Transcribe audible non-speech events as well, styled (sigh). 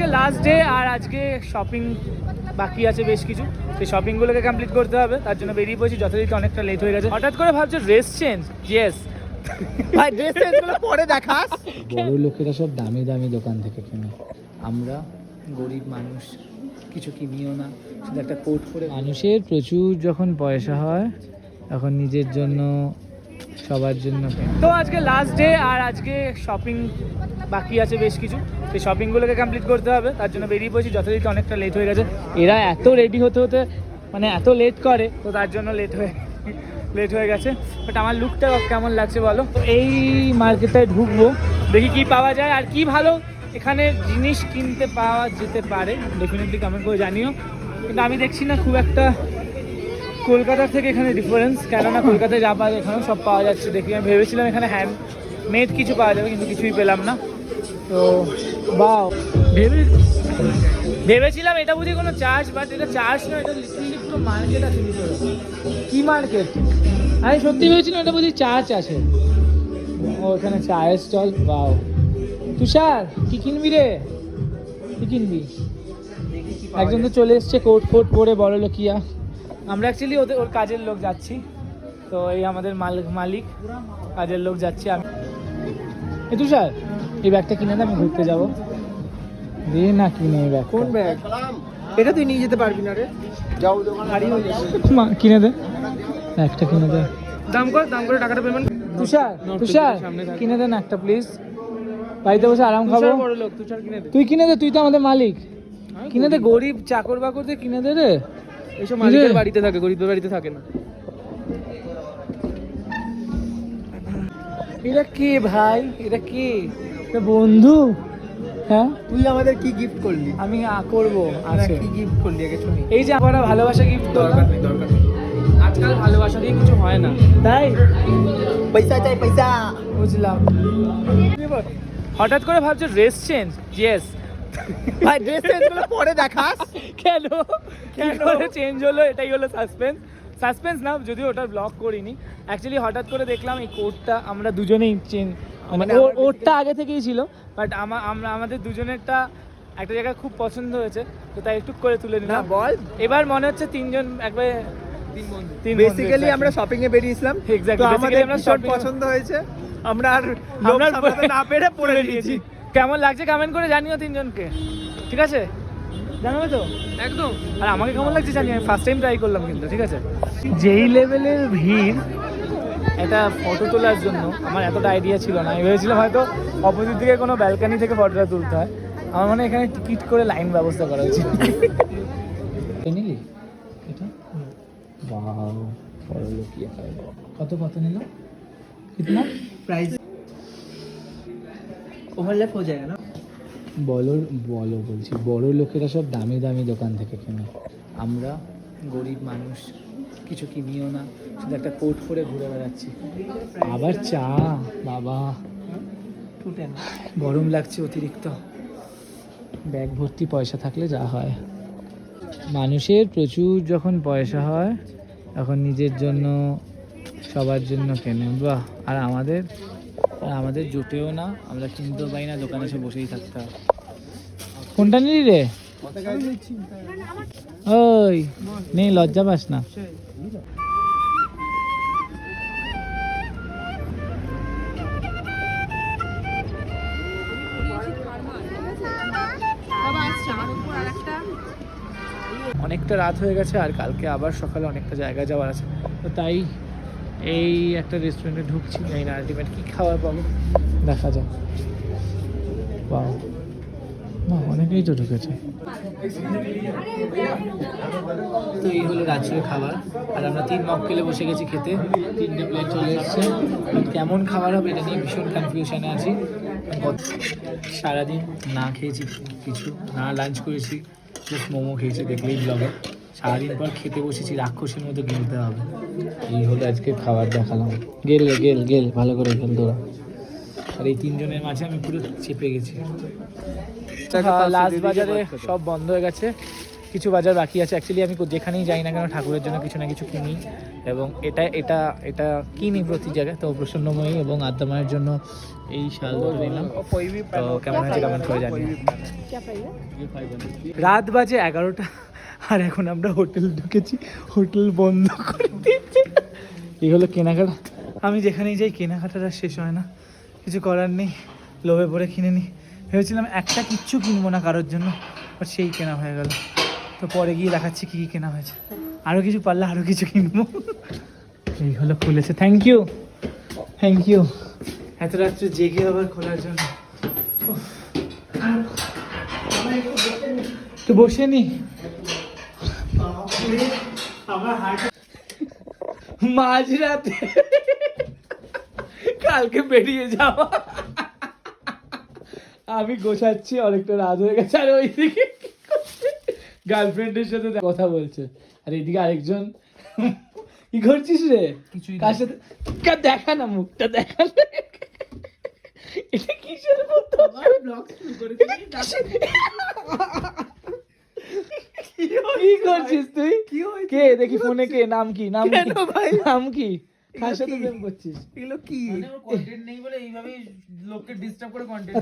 আজকে last day আর আজকে shopping বাকি আছে বেশ কিছু। সেই শপিংগুলোকে কমপ্লিট করতে হবে তার জন্য বেরিয়ে পড়েছি যথারীতি অনেকটা লেট হয়ে গেছে। হঠাৎ করে ভাবছ ড্রেস চেঞ্জ ইয়েস ভাই ড্রেস চেঞ্জগুলো পরে দেখাস। বড় লোকেরা সব দামি দামি দোকান থেকে কিনে। আমরা গরিব মানুষ কিছু কিনিও না শুধু একটা কোট করে মানুষের প্রচুর যখন পয়সা হয় তখন নিজের জন্য সবার জন্য। তো আজকে লাস্ট ডে আর আজকে শপিং বাকি আছে বেশ কিছু। সেই শপিংগুলোকে কমপ্লিট করতে হবে, তার জন্য বেরিয়ে পড়েছি। যথারীতি অনেকটা লেট হয়ে গেছে। এরা এত রেডি হতে হতে মানে এত লেট করে, তো তার জন্য লেট হয়ে লেট হয়ে গেছে। বাট আমার লুকটা কেমন লাগছে বলো? তো এই মার্কেটটায় ঢুকবো, দেখি কি পাওয়া যায়। আর কি ভালো, এখানে জিনিস কিনতে পাওয়া যেতে পারে। ডেফিনেটলি কমেন্ট করে জানিও। কিন্তু আমি দেখছি না খুব একটা কলকাতার থেকে এখানে ডিফারেন্স কেননা কলকাতায় যা পাওয়া যায় এখানেও সব পাওয়া যাচ্ছে। দেখি, আমি ভেবেছিলাম এখানে হ্যান্ড মেড কিছু পাওয়া যাবে, কিন্তু কিছুই পেলাম না। তো বাও ভেবে ভেবেছিলাম এটা বুঝি কোনো চার্জ বাট এটা চার্জ নয় এটা লিটারলি পুরো মার্কেট আছে ভিতরে। কি মার্কেট আমি সত্যি ভেবেছিলাম এটা বুঝি চার্জ আছে। ও, এখানে চায়ের স্টল বাও তুষার, কি কিনবি রে? কি কিনবি? একজন তো চলে এসছে কোট ফোট পরে বড় লোকিয়া আমরা অ্যাকচুয়ালি ওদের ওর কাজের লোক যাচ্ছি। তো এই আমাদের মালিক মালিক কাজের লোক যাচ্ছি আমি। এ তুষার এই ব্যাগটা কিনে দে আমি ঘুরতে যাব। দিয়ে না কিনে এই ব্যাগ কোন ব্যাগ? এটা তুই নিয়ে যেতে পারবি না রে। যাও দোকান। হয়ে কিনে দে। একটা কিনে দে। দাম কর দাম করে টাকাটা পেমেন্ট তুষার তুষার কিনে দে না একটা প্লিজ বাড়িতে বসে আরাম খাব। বড় লোক তুষার তুই কিনে দে তুই তো আমাদের মালিক। কিনে দে গরিব চাকর বাকরদের কিনে দে রে। এইসব মালিকের বাড়িতে থাকে গরিবদের বাড়িতে থাকে না। এটা কে ভাই? এটা কে? বন্ধু? হ্যাঁ? তুই আমাদের কি গিফট করলি? আমি করব আছে। কি গিফট করলি আগে শুনি। এই যে আমরা ভালোবাসা গিফট দরকার নেই দরকার নেই। আজকাল ভালোবাসা দিয়ে কিছু হয় না। তাই? পয়সা চাই পয়সা। বুঝলাম। হঠাৎ করে ভাবছ ড্রেস চেঞ্জ ইয়েস ভাই ড্রেস চেঞ্জগুলো পরে দেখাস। কেন? কেন? চেঞ্জ হলো? এটাই হলো সাসপেন্স সাসপেন্স না যদিও ওটা ব্লক করিনি। অ্যাকচুয়ালি হঠাৎ করে দেখলাম এই কোটটা আমরা দুজনেই চেঞ্জ মানে ওর- আমরা ওরটা আগে থেকেই ছিল বাট আমরা আমাদের দুজনেরটা একটা জায়গায় খুব পছন্দ হয়েছে তো তাই একটু করে তুলে নিলাম। বল। এবার মনে হচ্ছে তিনজন একবার বেসিক্যালি আমরা শপিং এ বেরিয়েছিলাম তো আমাদের আমরা আমরা পছন্দ হয়েছে। আমরা আর আমরা আমরা না পেরে পরে নিয়েছি কেমন লাগছে কমেন্ট করে জানিও তিনজনকে। ঠিক আছে? জানাবে তো? একদম। আর আমাকে কেমন লাগছে জানি আমি ফার্স্ট টাইম ট্রাই করলাম কিন্তু ঠিক আছে? যেই লেভেলের ভিড় এটা ফটো তোলার জন্য আমার এতটা আইডিয়া ছিল না। আমি ভেবেছিলাম হয়তো অপোজিট দিকে কোনো ব্যালকানি থেকে ফটোটা তুলতে হয়। আমার মানে এখানে টিকিট করে লাইন ব্যবস্থা করা উচিত। (laughs) নিলি? এটা? ইয়ে কত কত নিল? কিতনা? প্রাইস ওভারল্যাপ হয়ে যায় না? বলো বলো বলছি বড় লোকেরা সব দামি দামি দোকান থেকে কেনে। আমরা গরিব মানুষ কিছু কিনিও না শুধু একটা কোট করে ঘুরে বেড়াচ্ছি। আবার চা বাবা। ফুটে না। গরম লাগছে অতিরিক্ত। ব্যাগ ভর্তি পয়সা থাকলে যা হয়। মানুষের প্রচুর যখন পয়সা হয় তখন নিজের জন্য সবার জন্য কেনে বাহ আর আমাদের আমাদের জোটেও না আমরা কিনতেও পাই না দোকানে এসে বসেই থাকতে হয়। কোনটা নিলি রে? ওই নেই লজ্জা পাস না। অনেকটা রাত হয়ে গেছে আর কালকে আবার সকালে অনেকটা জায়গা যাওয়ার আছে। তো তাই এই একটা রেস্টুরেন্টে ঢুকছি, জানি না আলটিমেট কী খাবার পাবো। দেখা যাক। বাহ না, অনেকেই তো ঢুকেছে। তো এই হলো রাজ্যের খাবার। আর আমরা তিন মক্কেলে বসে গেছি খেতে। তিনটে প্লেট চলে এসছে। কেমন খাবার হবে এটা নিয়ে ভীষণ কনফিউশনে আছি। সারাদিন না খেয়েছি কিছু, না লাঞ্চ করেছি মোমো খেয়েছি দেখলেই ব্লগে সারাদিন পর খেতে বসেছি রাক্ষসের মতো গিলতে হবে। এই হলো আজকে? খাবার দেখালাম। গেল গেল গেল। ভালো করে গেল তোরা। আর এই তিনজনের মাঝে আমি পুরো চেপে গেছি। লাস্ট বাজারে সব বন্ধ হয়ে গেছে। কিছু বাজার বাকি আছে। অ্যাকচুয়ালি আমি যেখানেই যাই না কেন ঠাকুরের জন্য কিছু না কিছু কিনি। এবং এটা এটা এটা কিনি প্রতি জায়গায়। তো প্রসন্নময়ী এবং আদ্যামায়ের জন্য এই শাল নিলাম। তো কেমন হয়েছে কেমন করে জানি রাত বাজে এগারোটা। আর এখন আমরা হোটেল ঢুকেছি হোটেল বন্ধ করে দিয়েছে। এই হলো কেনাকাটা? আমি যেখানেই যাই কেনাকাটাটা শেষ হয় না। কিছু করার নেই লোভে পড়ে কিনে নিই ভেবেছিলাম একটা কিচ্ছু কিনবো না কারোর জন্য বাট সেই কেনা হয়ে গেল। তো পরে গিয়ে দেখাচ্ছি কী কী কেনা হয়েছে। আরও কিছু পারলে আরও কিছু কিনবো। এই হলো খুলেছে। থ্যাংক ইউ থ্যাংক ইউ এত রাত্রে জেগে আবার খোলার জন্য। তো বসে নি। আমার হার্ট মাঝরাতে কালকে বেরিয়ে যাওয়া। আমি গোছাচ্ছি অনেকটা রাত হয়ে গেছে আর ওইদিকে গার্লফ্রেন্ডের সাথে কথা বলছে। আর এইদিকে আরেকজন কি করছিস রে? কিছুই কার সাথে দেখা না মুখটা দেখা এটা কিসের মতো? কি করছিস তুই? কি দেখি ফোনে কে? নাম কি? নাম কি? কেন ভাই? নাম কি? কার সাথে কি? প্রেম করছিস? এগুলো কি? কন্টেন্ট নেই বলে এইভাবেই লোককে ডিস্টার্ব করে কন্টেন্ট